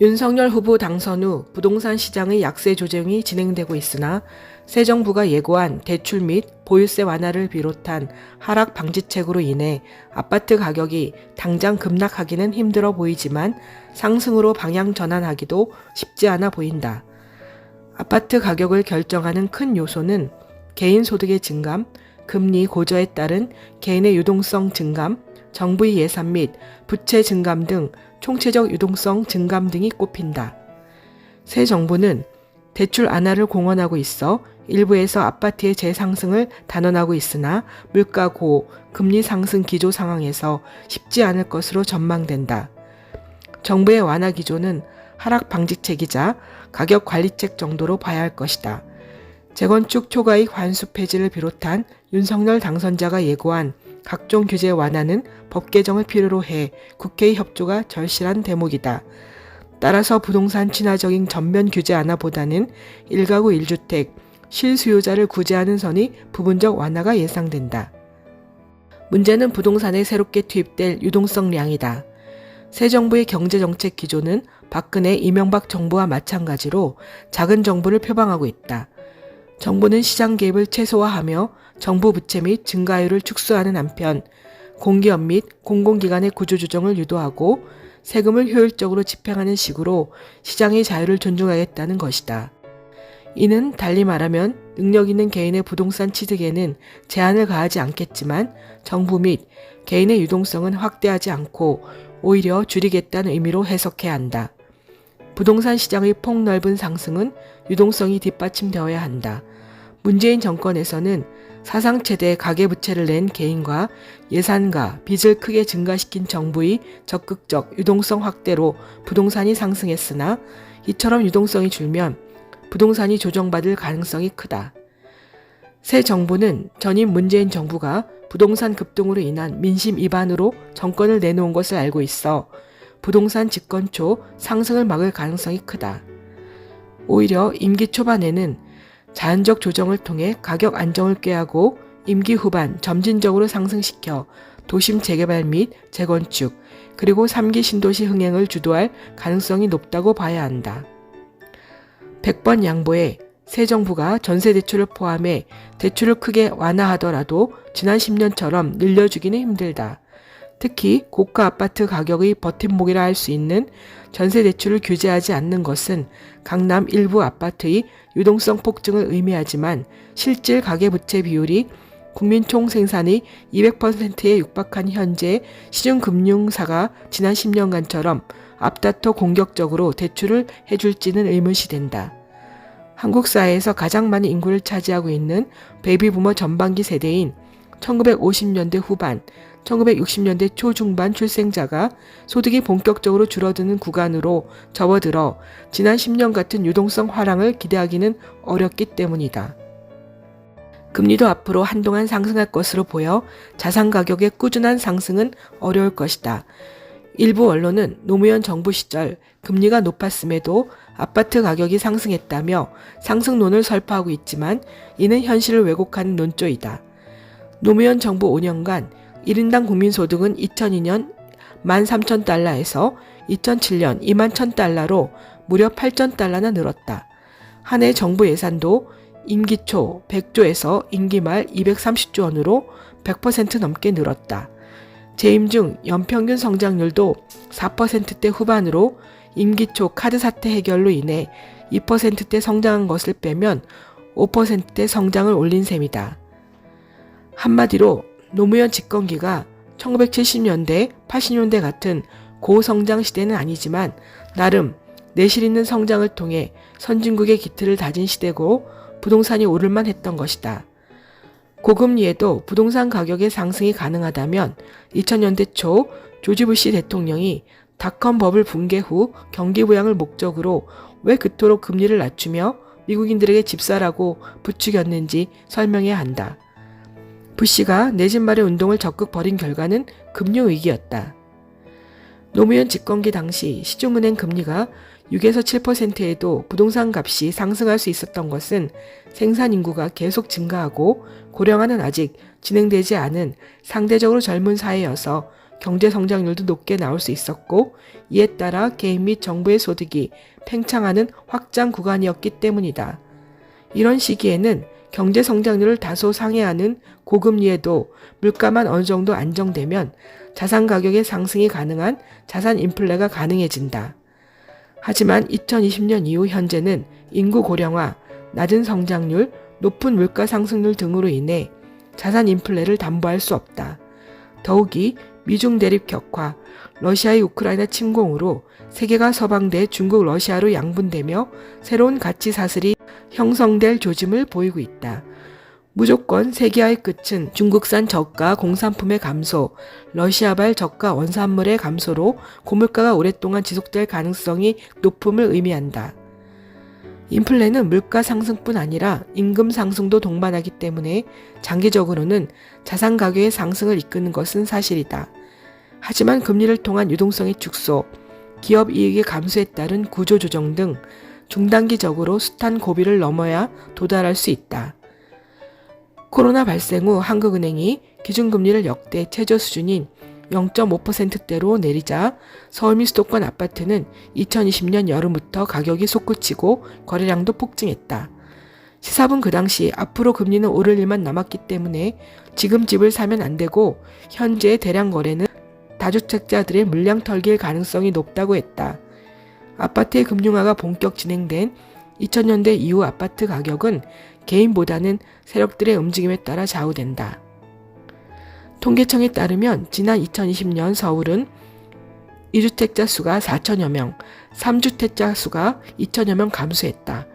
윤석열 후보 당선 후 부동산 시장의 약세 조정이 진행되고 있으나 새 정부가 예고한 대출 및 보유세 완화를 비롯한 하락 방지책으로 인해 아파트 가격이 당장 급락하기는 힘들어 보이지만 상승으로 방향 전환하기도 쉽지 않아 보인다. 아파트 가격을 결정하는 큰 요소는 개인 소득의 증감, 금리 고저에 따른 개인의 유동성 증감, 정부의 예산 및 부채 증감 등 총체적 유동성 증감 등이 꼽힌다. 새 정부는 대출 안화를 공언하고 있어 일부에서 아파트의 재상승을 단언하고 있으나 물가 고, 금리 상승 기조 상황에서 쉽지 않을 것으로 전망된다. 정부의 완화 기조는 하락 방지책이자 가격 관리책 정도로 봐야 할 것이다. 재건축 초과이익 환수 폐지를 비롯한 윤석열 당선자가 예고한 각종 규제 완화는 법 개정을 필요로 해 국회의 협조가 절실한 대목이다. 따라서 부동산 친화적인 전면 규제 완화보다는 1가구 1주택, 실수요자를 구제하는 선이 부분적 완화가 예상된다. 문제는 부동산에 새롭게 투입될 유동성량이다. 새 정부의 경제정책 기조는 박근혜 이명박 정부와 마찬가지로 작은 정부를 표방하고 있다. 정부는 시장 개입을 최소화하며 정부 부채 및 증가율을 축소하는 한편 공기업 및 공공기관의 구조조정을 유도하고 세금을 효율적으로 집행하는 식으로 시장의 자유를 존중하겠다는 것이다. 이는 달리 말하면 능력 있는 개인의 부동산 취득에는 제한을 가하지 않겠지만 정부 및 개인의 유동성은 확대하지 않고 오히려 줄이겠다는 의미로 해석해야 한다. 부동산 시장의 폭넓은 상승은 유동성이 뒷받침되어야 한다. 문재인 정권에서는 사상 최대 가계부채를 낸 개인과 예산과 빚을 크게 증가시킨 정부의 적극적 유동성 확대로 부동산이 상승했으나 이처럼 유동성이 줄면 부동산이 조정받을 가능성이 크다. 새 정부는 전임 문재인 정부가 부동산 급등으로 인한 민심 위반으로 정권을 내놓은 것을 알고 있어 부동산 집권 초 상승을 막을 가능성이 크다. 오히려 임기 초반에는 자연적 조정을 통해 가격 안정을 꾀하고 임기 후반 점진적으로 상승시켜 도심 재개발 및 재건축 그리고 3기 신도시 흥행을 주도할 가능성이 높다고 봐야 한다. 100번 양보에 새 정부가 전세 대출을 포함해 대출을 크게 완화하더라도 지난 10년처럼 늘려주기는 힘들다. 특히 고가 아파트 가격의 버팀목이라 할 수 있는 전세 대출을 규제하지 않는 것은 강남 일부 아파트의 유동성 폭증을 의미하지만 실질 가계부채 비율이 국민 총 생산의 200%에 육박한 현재 시중금융사가 지난 10년간처럼 앞다퉈 공격적으로 대출을 해줄지는 의문시 된다. 한국 사회에서 가장 많은 인구를 차지하고 있는 베이비부머 전반기 세대인 1950년대 후반, 1960년대 초중반 출생자가 소득이 본격적으로 줄어드는 구간으로 접어들어 지난 10년 같은 유동성 화랑을 기대하기는 어렵기 때문이다. 금리도 앞으로 한동안 상승할 것으로 보여 자산 가격의 꾸준한 상승은 어려울 것이다. 일부 언론은 노무현 정부 시절 금리가 높았음에도 아파트 가격이 상승했다며 상승론을 설파하고 있지만 이는 현실을 왜곡하는 논조이다. 노무현 정부 5년간 1인당 국민소득은 2002년 13,000달러에서 2007년 21,000달러로 무려 8,000달러나 늘었다. 한 해 정부 예산도 임기 초 100조에서 임기 말 230조 원으로 100% 넘게 늘었다. 재임 중 연평균 성장률도 4%대 후반으로 임기 초 카드 사태 해결로 인해 2%대 성장한 것을 빼면 5%대 성장을 올린 셈이다. 한마디로 노무현 집권기가 1970년대, 80년대 같은 고성장 시대는 아니지만 나름 내실 있는 성장을 통해 선진국의 기틀을 다진 시대고 부동산이 오를만 했던 것이다. 고금리에도 부동산 가격의 상승이 가능하다면 2000년대 초 조지 부시 대통령이 닷컴 버블 붕괴 후 경기 부양을 목적으로 왜 그토록 금리를 낮추며 미국인들에게 집사라고 부추겼는지 설명해야 한다. 부시가 내집 마련 운동을 적극 벌인 결과는 금융 위기였다. 노무현 집권기 당시 시중은행 금리가 6에서 7%에도 부동산 값이 상승할 수 있었던 것은 생산 인구가 계속 증가하고 고령화는 아직 진행되지 않은 상대적으로 젊은 사회여서 경제 성장률도 높게 나올 수 있었고 이에 따라 개인 및 정부의 소득이 팽창하는 확장 구간이었기 때문이다. 이런 시기에는 경제 성장률을 다소 상회하는 고금리에도 물가만 어느 정도 안정되면 자산 가격의 상승이 가능한 자산 인플레가 가능해진다. 하지만 2020년 이후 현재는 인구 고령화, 낮은 성장률, 높은 물가 상승률 등으로 인해 자산 인플레를 담보할 수 없다. 더욱이 미중 대립 격화, 러시아의 우크라이나 침공으로 세계가 서방대 중국 러시아로 양분되며 새로운 가치 사슬이 형성될 조짐을 보이고 있다. 무조건 세계화의 끝은 중국산 저가 공산품의 감소, 러시아발 저가 원산물의 감소로 고물가가 오랫동안 지속될 가능성이 높음을 의미한다. 인플레는 물가 상승뿐 아니라 임금 상승도 동반하기 때문에 장기적으로는 자산 가격의 상승을 이끄는 것은 사실이다. 하지만 금리를 통한 유동성의 축소, 기업 이익의 감소에 따른 구조 조정 등 중단기적으로 숱한 고비를 넘어야 도달할 수 있다. 코로나 발생 후 한국은행이 기준금리를 역대 최저 수준인 0.5%대로 내리자 서울 및 수도권 아파트는 2020년 여름부터 가격이 솟구치고 거래량도 폭증했다. 시사분 그 당시 앞으로 금리는 오를 일만 남았기 때문에 지금 집을 사면 안 되고 현재의 대량 거래는 다주택자들의 물량 털기일 가능성이 높다고 했다. 아파트의 금융화가 본격 진행된 2000년대 이후 아파트 가격은 개인보다는 세력들의 움직임에 따라 좌우된다. 통계청에 따르면 지난 2020년 서울은 2주택자 수가 4천여 명, 3주택자 수가 2천여 명 감소했다.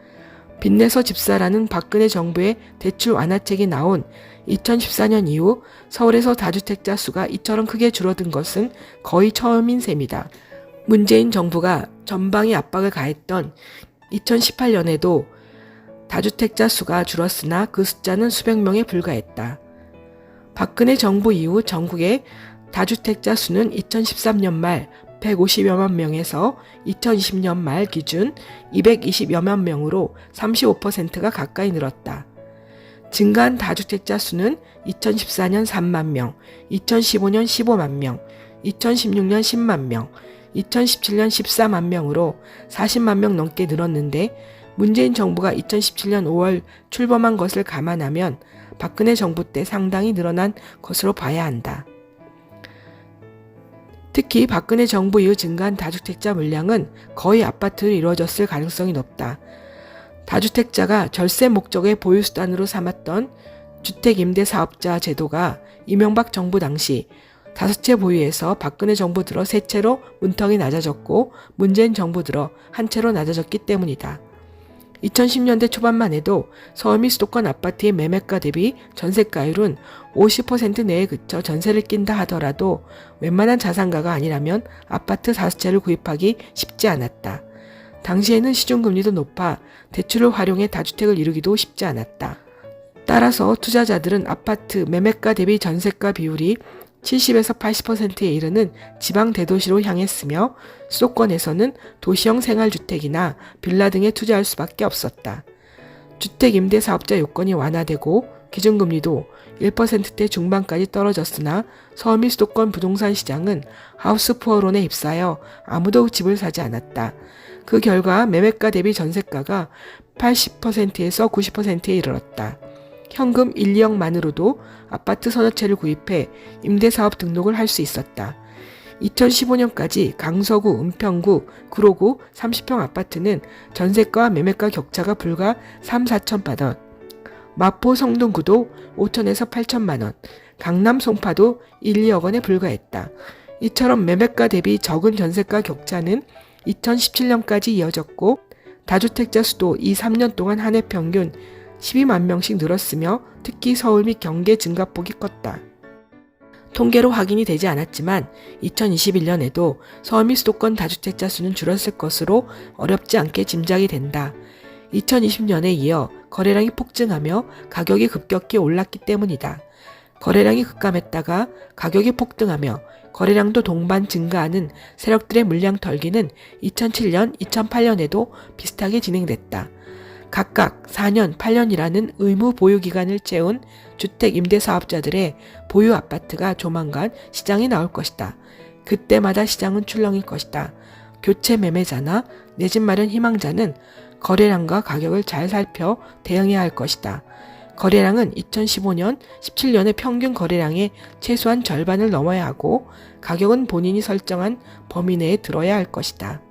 빚내서 집사라는 박근혜 정부의 대출 완화책이 나온 2014년 이후 서울에서 다주택자 수가 이처럼 크게 줄어든 것은 거의 처음인 셈이다. 문재인 정부가 전방위 압박을 가했던 2018년에도 다주택자 수가 줄었으나 그 숫자는 수백 명에 불과했다. 박근혜 정부 이후 전국의 다주택자 수는 2013년 말 150여만 명에서 2020년 말 기준 220여만 명으로 35%가 가까이 늘었다. 증가한 다주택자 수는 2014년 3만 명, 2015년 15만 명, 2016년 10만 명, 2017년 14만 명으로 40만 명 넘게 늘었는데 문재인 정부가 2017년 5월 출범한 것을 감안하면 박근혜 정부 때 상당히 늘어난 것으로 봐야 한다. 특히 박근혜 정부 이후 증가한 다주택자 물량은 거의 아파트로 이루어졌을 가능성이 높다. 다주택자가 절세 목적의 보유수단으로 삼았던 주택임대사업자 제도가 이명박 정부 당시 다섯 채 보유에서 박근혜 정부 들어 세 채로 문턱이 낮아졌고 문재인 정부 들어 한 채로 낮아졌기 때문이다. 2010년대 초반만 해도 서울 및 수도권 아파트의 매매가 대비 전세가율은 50% 내에 그쳐 전세를 낀다 하더라도 웬만한 자산가가 아니라면 아파트 다섯 채를 구입하기 쉽지 않았다. 당시에는 시중금리도 높아 대출을 활용해 다주택을 이루기도 쉽지 않았다. 따라서 투자자들은 아파트 매매가 대비 전세가 비율이 70에서 80%에 이르는 지방 대도시로 향했으며 수도권에서는 도시형 생활주택이나 빌라 등에 투자할 수밖에 없었다. 주택 임대 사업자 요건이 완화되고 기준금리도 1%대 중반까지 떨어졌으나 및 수도권 부동산 시장은 하우스 푸어론에 휩싸여 아무도 집을 사지 않았다. 그 결과 매매가 대비 전세가가 80%에서 90%에 이르렀다. 현금 1, 2억만으로도 아파트 채를 구입해 임대사업 등록을 할 수 있었다. 2015년까지 강서구, 은평구, 구로구 30평 아파트는 전세가와 매매가 격차가 불과 3, 4천만 원. 마포 성동구도 5천에서 8천만 원. 강남 송파도 1, 2억 원에 불과했다. 이처럼 매매가 대비 적은 전세가 격차는 2017년까지 이어졌고 다주택자 수도 이 3년 동안 한 해 평균 12만 명씩 늘었으며 특히 서울 및 경계 증가폭이 컸다. 통계로 확인이 되지 않았지만 2021년에도 서울 및 수도권 다주택자 수는 줄었을 것으로 어렵지 않게 짐작이 된다. 2020년에 이어 거래량이 폭증하며 가격이 급격히 올랐기 때문이다. 거래량이 급감했다가 가격이 폭등하며 거래량도 동반 증가하는 세력들의 물량 털기는 2007년, 2008년에도 비슷하게 진행됐다. 각각 4년, 8년이라는 의무 보유 기간을 채운 주택 임대 사업자들의 보유 아파트가 조만간 시장에 나올 것이다. 그때마다 시장은 출렁일 것이다. 교체 매매자나 내 집 마련 희망자는 거래량과 가격을 잘 살펴 대응해야 할 것이다. 거래량은 2015년, 17년의 평균 거래량의 최소한 절반을 넘어야 하고 가격은 본인이 설정한 범위 내에 들어야 할 것이다.